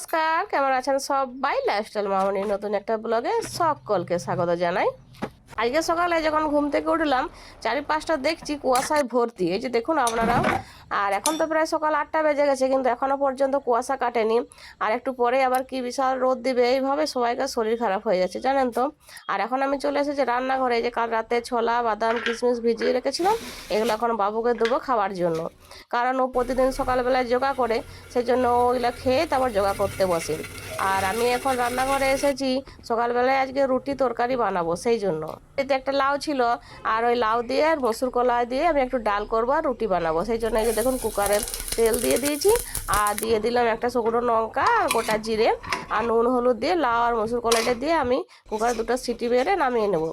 নমস্কার, কেমন আছেন সবাই? লাইফস্টাইল মামনির নতুন একটা ব্লগে সকলকে স্বাগত জানাই। আজকে সকালে যখন ঘুম থেকে উঠলাম, চারিপাশটা দেখছি কুয়াশায় ভর্তি। এই যে দেখুন আপনারা আর এখন তো প্রায় সকাল আটটা বেজে গেছে, কিন্তু এখনও পর্যন্ত কুয়াশা কাটেনি। আর একটু পরে আবার কি বিশাল রোদ দিবে, এইভাবে সবাইকার শরীর খারাপ হয়ে যাচ্ছে, জানেন তো? আর এখন আমি চলে এসেছি রান্নাঘরে যে কাল রাতে ছোলা, বাদাম, কিশমিশ ভিজিয়ে রেখেছিলাম, এগুলো এখন বাবুকে দেবো খাওয়ার জন্য। কারণ ও প্রতিদিন সকালবেলায় যোগা করে সেই জন্য ওইগুলো খেয়ে তারপর যোগা করতে বসে। আর আমি এখন রান্নাঘরে এসেছি, সকালবেলায় আজকে রুটি তরকারি বানাবো, সেই জন্য। এতে একটা লাউ ছিল, আর ওই লাউ দিয়ে আর মসুর কলা দিয়ে আমি একটু ডাল করব আর রুটি বানাবো, সেই জন্য দেখুন কুকারে তেল দিয়ে দিয়েছি। আর দিয়ে দিলাম একটা শুকনো লঙ্কা আর গোটা জিরে, আর নুন, হলুদ দিয়ে লাউ আর মসুর কলাটা দিয়ে আমি কুকারে দুটো সিটি বেড়ে নামিয়ে নেব।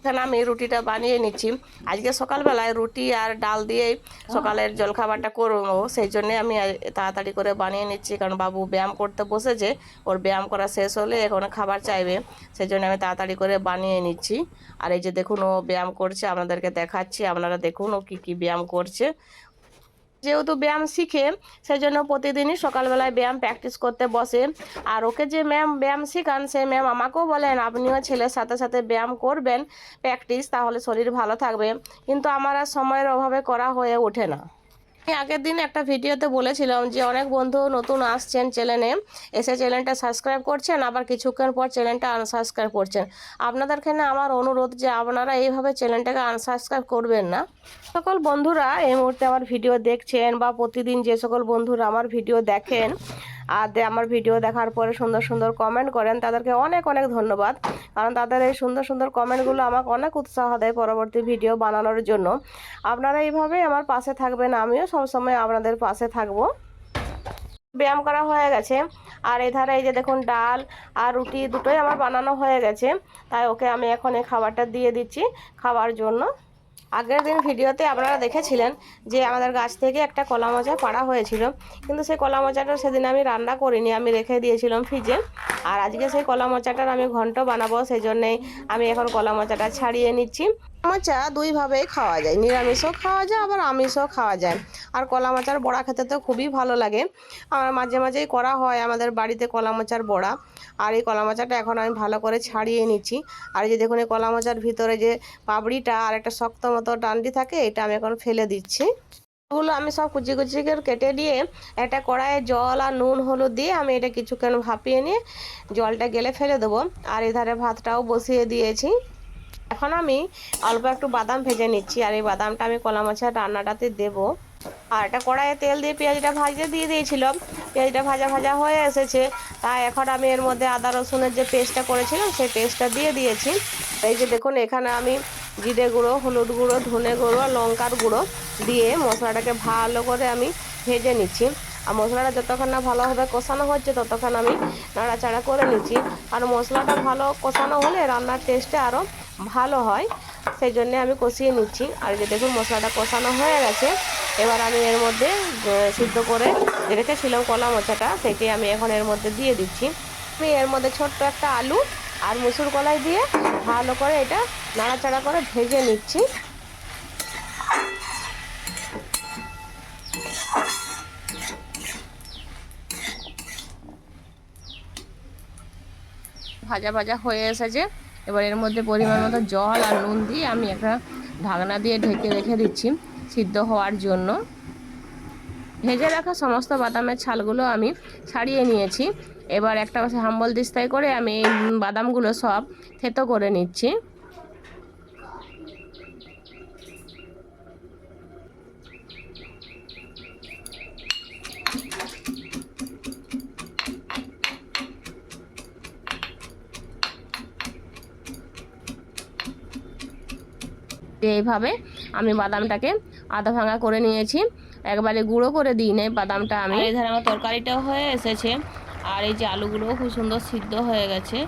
এখানে আমি রুটিটা বানিয়ে নিচ্ছি। আজকে সকালবেলায় রুটি আর ডাল দিয়ে সকালের জলখাবারটা করব, সেই জন্যে আমি তাড়াতাড়ি করে বানিয়ে নিচ্ছি। কারণ বাবু ব্যায়াম করতে বসেছে, ওর ব্যায়াম করা শেষ হলে এখন খাবার চাইবে, সেই জন্য আমি তাড়াতাড়ি করে বানিয়ে নিচ্ছি। আর এই যে দেখুন ও ব্যায়াম করছে, আপনাদেরকে দেখাচ্ছি, আপনারা দেখুন ও কী কী ব্যায়াম করছে। যেহেতু ব্যায়াম শিখে সেই জন্য প্রতিদিনই সকালবেলায় ব্যায়াম প্র্যাকটিস করতে বসে। আর ওকে যে ম্যাম ব্যায়াম শেখান সেই ম্যাম আমাকেও বলেন, আপনিও ছেলের সাথে সাথে ব্যায়াম করবেন প্র্যাকটিস তাহলে শরীর ভালো থাকবে। কিন্তু আমার আর সময়ের অভাবে করা হয়ে ওঠে না। আমি আগের দিন একটা ভিডিওতে বলেছিলাম যে অনেক বন্ধু নতুন আসছেন চ্যানেলে, এসে চ্যানেলটা সাবস্ক্রাইব করছেন, আবার কিছুক্ষণ পর চ্যানেলটা আনসাবস্ক্রাইব করছেন। আপনাদের এখানে আমার অনুরোধ যে আপনারা এইভাবে চ্যানেলটাকে আনসাবস্ক্রাইব করবেন না। সকল বন্ধুরা এই মুহূর্তে আমার ভিডিও দেখছেন বা প্রতিদিন যে সকল বন্ধুরা আমার ভিডিও দেখেন আর আমার ভিডিও দেখার পরে সুন্দর সুন্দর কমেন্ট করেন। তাদেরকে অনেক অনেক ধন্যবাদ। কারণ তাদের এই সুন্দর সুন্দর কমেন্টগুলো আমাকে অনেক উৎসাহ দেয় পরবর্তী ভিডিও বানানোর জন্য। আপনারা এইভাবেই আমার পাশে থাকবেন। আমিও সবসময় আপনাদের পাশে থাকব। ব্যায়াম করা হয়ে গেছে। আর এধারে এই যে দেখুন, ডাল আর রুটি দুটোই আমার বানানো হয়ে গেছে। তাই ওকে আমি এখন এই খাবারটা দিয়ে দিচ্ছি খাওয়ার জন্য। আগের দিন ভিডিওতে আপনারা দেখেছিলেন যে আমাদের গাছ থেকে একটা কলা মোচা পাড়া হয়েছিল। কিন্তু সেই কলা মোচাটা সেদিন আমি রান্না করিনি, আমি রেখে দিয়েছিলাম ফ্রিজে। আর আজকে সেই কলা মোচাটার আমি ঘন্ট বানাবো সেই জন্যেই আমি এখন কলা মোচাটা ছাড়িয়ে নিচ্ছি। মোচা দুইভাবেই খাওয়া যায়, নিরামিষও খাওয়া যায়, আবার আমিষও খাওয়া যায়। আর কলা মোচার বড়া খেতে তো খুবই ভালো লাগে। আমার মাঝে মাঝেই করা হয় আমাদের বাড়িতে কলা মোচার বড়া। আর এই কলা মোচাটা এখন আমি ভালো করে ছাড়িয়ে নিচ্ছি। আর এই যে দেখুন, এই কলা মোচার ভিতরে যে পাবড়িটা আর একটা শক্ত মতো ডান্ডি থাকে, এটা আমি এখন ফেলে দিচ্ছি। ওগুলো আমি সব কুচি কুচি করে কেটে দিয়ে একটা কড়াইয়ে জল আর নুন, হলুদ দিয়ে আমি এটা কিছুক্ষণ ভাপিয়ে নিয়ে জলটা গেলে ফেলে দেবো। আর এধারে ভাতটাও বসিয়ে দিয়েছি। এখন আমি অল্প একটু বাদাম ভেজে নিচ্ছি আর এই বাদামটা আমি কলা মাছের রান্নাটাতে দেবো। আর একটা কড়াইয়ে তেল দিয়ে পেঁয়াজটা ভাজতে দিয়ে দিয়েছিলাম। পেঁয়াজটা ভাজা ভাজা হয়ে এসেছে। তাই এখন আমি এর মধ্যে আদা রসুনের যে পেস্টটা করেছিলাম, সেই পেস্টটা দিয়ে দিয়েছি। এই যে দেখুন, এখানে আমি জিরে গুঁড়ো, হলুদ গুঁড়ো, ধনে গুঁড়ো, লঙ্কার গুঁড়ো দিয়ে মশলাটাকে ভালো করে আমি ভেজে নিচ্ছি। আর মশলাটা যতক্ষণ না ভালোভাবে কষানো হচ্ছে, ততক্ষণ আমি নাড়াচাড়া করে নিচ্ছি। আর মশলাটা ভালো কষানো হলে রান্নার টেস্টটা আরও ভালো হয়। সেই জন্যে আমি কষিয়ে নিচ্ছি। আর যে দেখুন, মশলাটা কষানো হয়ে গেছে। এবার আমি এর মধ্যে সিদ্ধ করে রেখেছিলাম কলা মোচাটা সেটি আমি এখন এর মধ্যে দিয়ে দিচ্ছি। আমি এর মধ্যে ছোট্ট একটা আলু আর মুসুর কলাই দিয়ে ভালো করে এটা নাড়াচাড়া করে ভেজে নিচ্ছি। ভাজা ভাজা হয়ে এসেছে। এবার এর মধ্যে পরিমাণ মতো জল আর নুন দিয়ে আমি একটা ঢাকনা দিয়ে ঢেকে রেখে দিচ্ছি সিদ্ধ হওয়ার জন্য। ভেজে রাখা সমস্ত বাদামের ছালগুলো আমি ছাড়িয়ে নিয়েছি। এবার একটা হাম্বল দিস্তায় করে আমি বাদামগুলো সব থেতো করে নিচ্ছি। এইভাবে আমি বাদামটাকে আধা ভাঙা করে নিয়েছি। একবারে গুঁড়ো করে দিই নাই বাদামটা আমি। এই ধারে আমার তরকারিটাও হয়ে এসেছে। আর এই যে আলুগুলোও খুব সুন্দর সিদ্ধ হয়ে গেছে।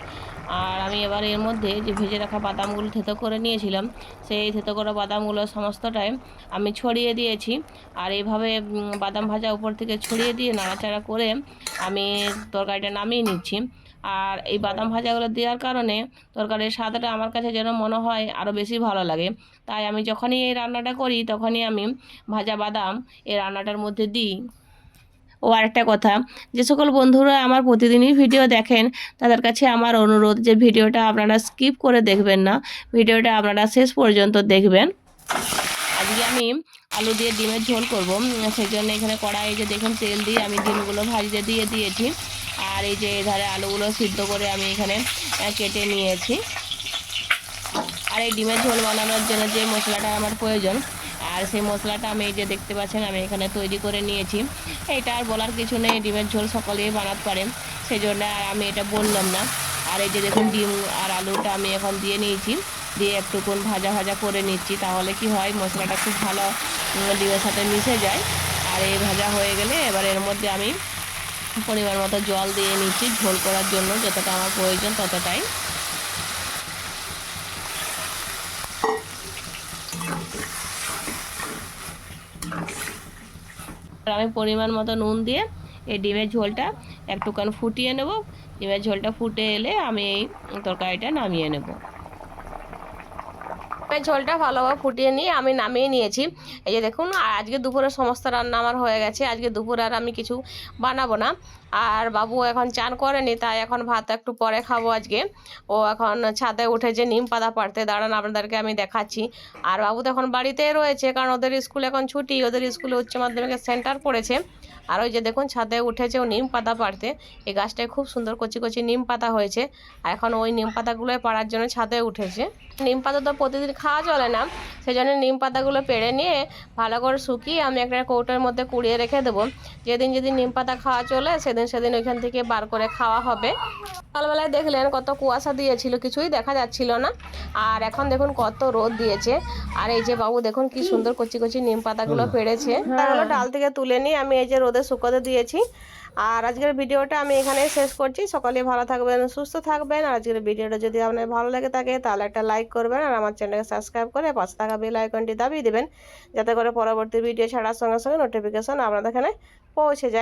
আর আমি এবার এর মধ্যে যে ভেজে রাখা বাদামগুলো থেতো করে নিয়েছিলাম, সেই থেতো করা বাদামগুলো সমস্তটাই আমি ছড়িয়ে দিয়েছি। আর এইভাবে বাদাম ভাজা উপর থেকে ছড়িয়ে দিয়ে নাড়াচাড়া করে আমি তরকারিটা নামিয়ে নিচ্ছি। আর এই বাদাম ভাজাগুলো দেওয়ার কারণে তরকারির স্বাদটা আমার কাছে যেন মনে হয় আরও বেশি ভালো লাগে। তাই আমি যখনই এই রান্নাটা করি, তখনই আমি ভাজা বাদাম এই রান্নাটার মধ্যে দিই। ও আরেকটা কথা, যে সকল বন্ধুরা আমার প্রতিদিনই ভিডিও দেখেন, তাদের কাছে আমার অনুরোধ যে ভিডিওটা আপনারা স্কিপ করে দেখবেন না ভিডিওটা আপনারা শেষ পর্যন্ত দেখবেন। আজকে আমি আলু দিয়ে ডিমের ঝোল করব সেই জন্য এখানে কড়াই যে দেখুন তেল দিয়ে আমি ডিমগুলো ভাজিতে দিয়ে দিয়েছি, আর এই যে এধারে আলুগুলো সিদ্ধ করে আমি এখানে কেটে নিয়েছি। আর এই ডিমের ঝোল বানানোর জন্য যে মশলাটা আমার প্রয়োজন আর সেই মশলাটা আমি যে দেখতে পাচ্ছেন, আমি এখানে তৈরি করে নিয়েছি। এটা আর বলার কিছু নেই, ডিমের ঝোল সকলেই বানাতে পারেন সেই জন্য আর আমি এটা বললাম না। আর এই যে দেখুন, ডিম আর আলুটা আমি এখন দিয়ে নিয়েছি, দিয়ে একটুকুন ভাজা ভাজা করে নিচ্ছি, তাহলে কি হয়, মশলাটা খুব ভালো ডিমের সাথে মিশে যায়। আর এই ভাজা হয়ে গেলে এবার এর মধ্যে আমি পরিমাণ মতো জল দিয়ে নিচ্ছি ঝোল করার জন্য, যতটা আমার প্রয়োজন ততটাই। আমি পরিমাণ মতো নুন দিয়ে এই ডিমের ঝোলটা একটুখানি ফুটিয়ে নেব। ডিমের ঝোলটা ফুটে এলে আমি এই তরকারিটা নামিয়ে নেব। ডিমের ঝোলটা ভালোভাবে ফুটিয়ে নিয়ে আমি নামিয়ে নিয়েছি। এই যে দেখুন আজকে দুপুরের সমস্ত রান্না আমার হয়ে গেছে। আজকে দুপুরে আর আমি কিছু বানাবো না। আর বাবু এখন চান করেনি, তাই এখন ভাত একটু পরে খাব আজকে। ও এখন ছাদে উঠেছে নিম পাতা পাড়তে, দাঁড়ান আপনাদেরকে আমি দেখাচ্ছি। আর বাবু তো এখন বাড়িতেই রয়েছে, কারণ ওদের স্কুল এখন ছুটি, ওদের স্কুলে উচ্চ মাধ্যমিকের সেন্টার পড়েছে। আর ওই যে দেখুন, ছাদে উঠেছে ও নিম পাতা পাড়তে। এই গাছটায় খুব সুন্দর কচি কচি নিম পাতা হয়েছে। আর এখন ওই নিম পাতাগুলোই পাড়ার জন্য ছাদে উঠেছে। নিম পাতা তো প্রতিদিন খাওয়া চলে না সেই জন্য নিম পাতাগুলো পেড়ে নিয়ে ভালো করে শুকিয়ে আমি একটা কৌটোর মধ্যে কুড়িয়ে রেখে দেবো। যেদিন যেদিন নিম পাতা খাওয়া চলে, সেদিন সেদিন ওইখান থেকে বার করে খাওয়া হবে। সকালবেলায় দেখলেন কত কুয়াশা দিয়েছিল কিছুই দেখা যাচ্ছিল না। আর এখন দেখুন কত রোদ দিয়েছে। আর এই যে বাবু দেখুন কি সুন্দর কচি কচি নিম পাতাগুলো পেড়েছে। তাগুলো ডাল থেকে তুলে নিয়ে আমি এই যে রোদে শুকোতে দিয়েছি। আর আজকের ভিডিওটা আমি এখানে শেষ করছি। সকলে ভালো থাকবেন সুস্থ থাকবেন। আর আজকের ভিডিওটা যদি আপনার ভালো লেগে থাকে তাহলে একটা লাইক করবেন আর আমার চ্যানেলকে সাবস্ক্রাইব করে পাশে থাকা বেল আইকনটি দাবিয়ে দেবেন। যাতে করে পরবর্তী ভিডিও ছাড়ার সঙ্গে সঙ্গে নোটিফিকেশন আপনাদের এখানে পৌঁছে যায়।